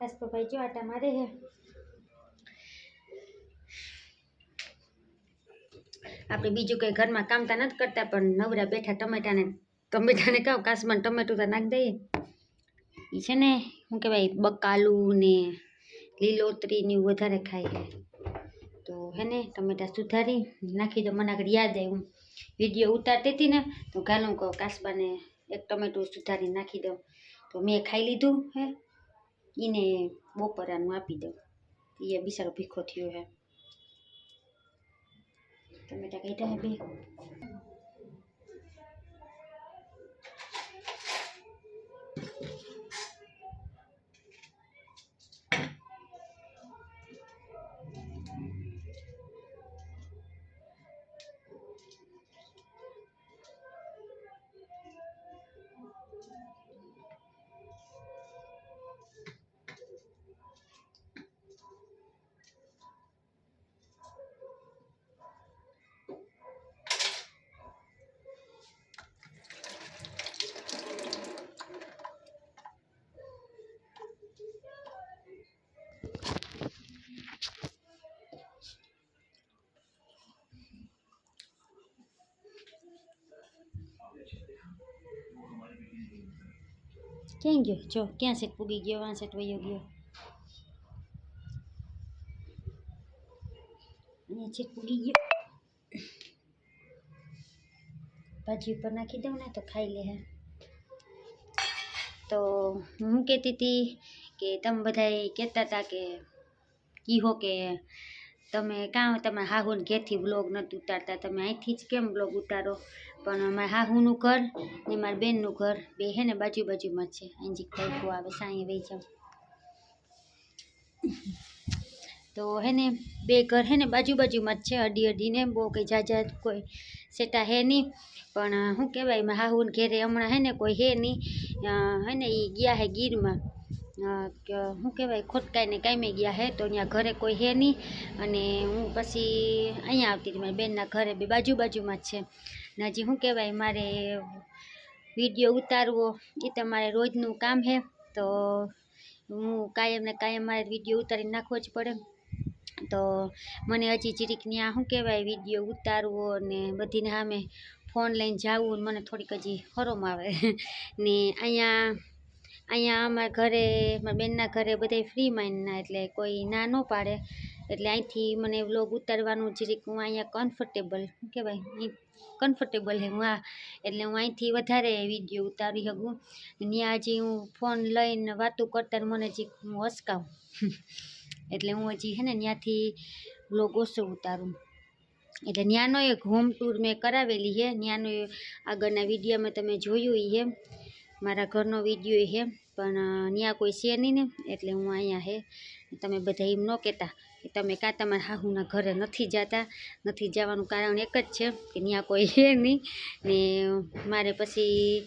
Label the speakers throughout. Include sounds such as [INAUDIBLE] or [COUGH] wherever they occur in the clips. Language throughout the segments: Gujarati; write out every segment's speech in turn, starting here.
Speaker 1: પપ્પાઈ જો આટા મારે હે. આપણે બીજું કંઈ ઘરમાં કામતા નથી કરતા, પણ નવરા બેઠા ટમેટાને ટમેટાને કહો કાસમાં ટમેટું તો નાખી દઈએ? એ છે ને શું કહેવાય બકાલું ને લીલોતરી ને એવું વધારે ખાય તો હે ને, ટમેટા સુધારી, નાખી દો. મને આગળ યાદ આવ્યું. વીડિયો ઉતારતી હતી ને, તો ગાલું કહો કાસબાને એક ટમેટું સુધારી નાખી દઉં. તો મેં ખાઈ લીધું, હે. એને બપોરાનું આપી દઉં. એ બિચારો ભીખો થયો હે. ટમેટા કાઢ્યા હે બે ક્યાં ગયો જો ક્યાં સેટ પૂગી ગયો વાં સેટ વયો ગયો અહીંયા સેટ પૂગી ગયો ભાજી ઉપર નાખી દઉં ને તો ખાઈ લે હે તો હું કહેતી હતી કે તમે બધાય કહેતા હતા કે કીહો કે તમે કાં તમે હાહુને ઘેરથી બ્લોગ નથી ઉતારતા, તમે અહીંથી જ કેમ બ્લોગ ઉતારો? પણ મારા હાહુનું ઘર ને મારા બેનનું ઘર, બે હે ને બાજુ બાજુમાં છે. અહીંથી તડકો આવે સાંઈ વહી જાઉં. તો હે ને, બે ઘર હે ને બાજુ બાજુમાં જ છે અડી અડીને બહુ કંઈ જાજા કોઈ સેટા હે નહીં. પણ શું કહેવાય, મારા ઘેરે હમણાં હે ને કોઈ હે નહીં. હે ને એ ગયા હે ગીરમાં. શું કહેવાય, ખોટકાઈને કાંઈ ગયા હે, તો ત્યાં ઘરે કોઈ હે નહીં. અને હું પછી અહીંયા આવતી હતી મારી બેનના ઘરે બે બાજુ બાજુમાં જ છે. ને હજી શું કહેવાય, મારે વીડિયો ઉતારવો, એ તમારે રોજનું કામ છે તો હું કાયમ ને કાયમ મારે વીડિયો ઉતારી નાખવો જ પડે. તો મને હજી જીરીક ત્યાં શું કહેવાય, વીડિયો ઉતારવો ને બધીને સામે ફોન લઈને જાવું મને થોડીક હજી શરમ આવે. [LAUGHS] ને અહીંયા અહીંયા અમારા ઘરે મારા બેનના ઘરે બધા ફ્રી માઇન્ડના એટલે કોઈ ના ન પાડે. એટલે અહીંથી મને વ્લોગ ઉતારવાનું જરીક હું અહીંયા કમ્ફર્ટેબલ શું કહેવાય કમ્ફર્ટેબલ હે, હું આ, એટલે હું અહીંથી વધારે વીડિયો ઉતારી શકું. ત્યાં હજી હું ફોન લઈને વાતો કરતા મને હજી હું હસકાવું. એટલે હું હજી હે ને ત્યાંથી વ્લોગ ઓછો ઉતારું. એટલે ત્યાંનો એક હોમ ટૂર મેં કરાવેલી છે ત્યાંનો આગળના વિડીયોમાં તમે જોયું એ મારા ઘરનો વીડિયો હે પણ ત્યાં કોઈ છે નહીં ને, એટલે હું અહીંયા હે. તમે બધા એમ ન કહેતા કે તમે કાં તમારા હાહુના ઘરે નથી જતા. નથી જવાનું કારણ એક જ છે કે ત્યાં કોઈ છે નહીં. ને, મારે પછી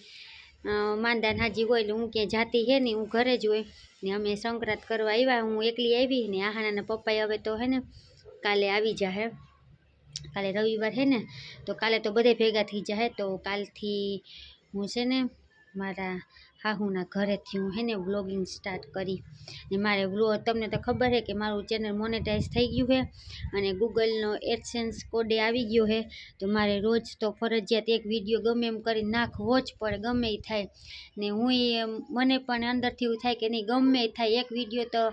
Speaker 1: માંદા હાજી હોય એટલે હું ક્યાંય જાતી હે નહીં, હું ઘરે જ હોય. ને અમે સંક્રાંત કરવા આવ્યા, હું એકલી આવી ને આહાના પપ્પાએ હવે તો હે ને, કાલે આવી જાહે કાલે રવિવાર હે ને, તો કાલે તો બધે ભેગા થઈ જાય તો કાલથી હું છે ને મારા હાહુના ઘરેથી હું હેને વ્લોગિંગ સ્ટાર્ટ કરી. ને મારે વ્લો તમને તો ખબર છે કે મારું ચેનલ મોનેટાઈઝ થઈ ગયું છે અને ગૂગલનો એડસેન્સ કોડે આવી ગયો છે તો મારે રોજ તો ફરજિયાત એક વીડિયો ગમે એમ કરી નાખવો જ પડે, ગમે એ થાય. ને હું મને પણ અંદરથી એવું થાય કે નહીં, ગમે થાય. એક વીડિયો તો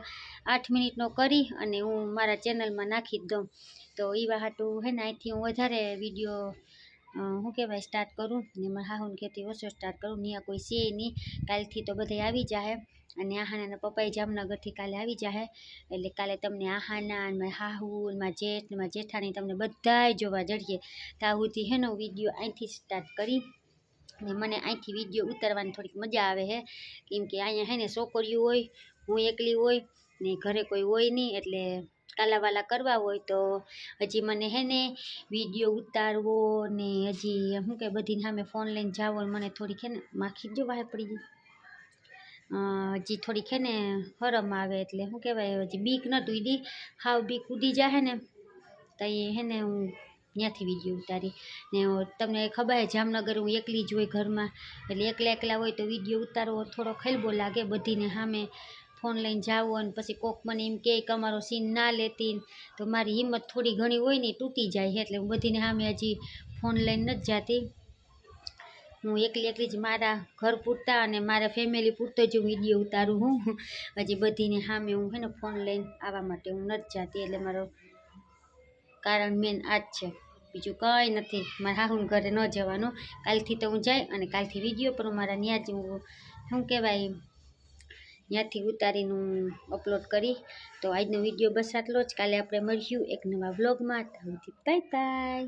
Speaker 1: આઠ મિનિટનો કરી અને હું મારા ચેનલમાં નાખી જ દઉં. તો એ હાટું હે ને અહીંથી હું વધારે વીડિયો શું કહેવાય સ્ટાર્ટ કરું ને હાહુને કહેતી ઓછો સ્ટાર્ટ કરું. ત્યાં કોઈ છે નહીં. કાલથી તો બધે આવી જાહે અને આહાના પપ્પાએ જામનગરથી કાલે આવી જાહે. એટલે કાલે તમને આહાના હાહુ મારા જેઠ મારા જેઠાણી તમને બધાય જોવા જડીએ. ત્યાં સુધી હે વીડિયો અહીંથી સ્ટાર્ટ કરી ને મને અહીંથી વીડિયો ઉતારવાની થોડીક મજા આવે છે કેમ કે અહીંયા હે ને છોકરીઓ હોય, હું એકલી હોય ને ઘરે કોઈ હોય નહીં એટલે કાલાવાલા કરવા હોય તો હજી મને હે ને વીડિયો ઉતારવો ને હજી શું કે બધી સામે ફોન લઈને જાવો મને થોડીક હે ને માખી જો બહાર પડી ગઈ. હજી થોડીક હે ને હરમ આવે એટલે શું કહેવાય, હજી બીક નહોતું ઈડી હાવ બીક ઉડી જાહે ને તો એ હે ને હું ત્યાંથી વીડિયો ઉતારી. ને તમને ખબર જામનગર હું એકલી જ હોય ઘરમાં. એટલે એકલા એકલા હોય તો વીડિયો ઉતારવો થોડો ખલબો લાગે, બધીને સામે ફોન લઈને જાઉં અને પછી કોક મને એમ કહે કે અમારો સીન ના લેતી તો મારી હિંમત થોડી ઘણી હોય ને તૂટી જાય એટલે હું બધીને સામે હજી ફોન લઈને નથી જાતી. હું એકલી એકલી જ મારા ઘર પૂરતા અને મારા ફેમિલી પૂરતો જ હું વીડિયો ઉતારું હું હજી બધીને સામે હું હે ને ફોન લઈને આવવા માટે હું નથી જાતી. એટલે મારો કારણ મેન આ જ છે. બીજું કંઈ નથી. મારા હાહુન ઘરે ન જવાનું. કાલથી તો હું જાય અને કાલથી વીડિયો હું મારા ત્યાં જ હું, શું કહેવાય ત્યાંથી ઉતારીને અપલોડ કરી. તો આજનો વીડિયો બસ આટલો જ. કાલે આપણે મળીશું એક નવા વ્લોગમાં બાય બાય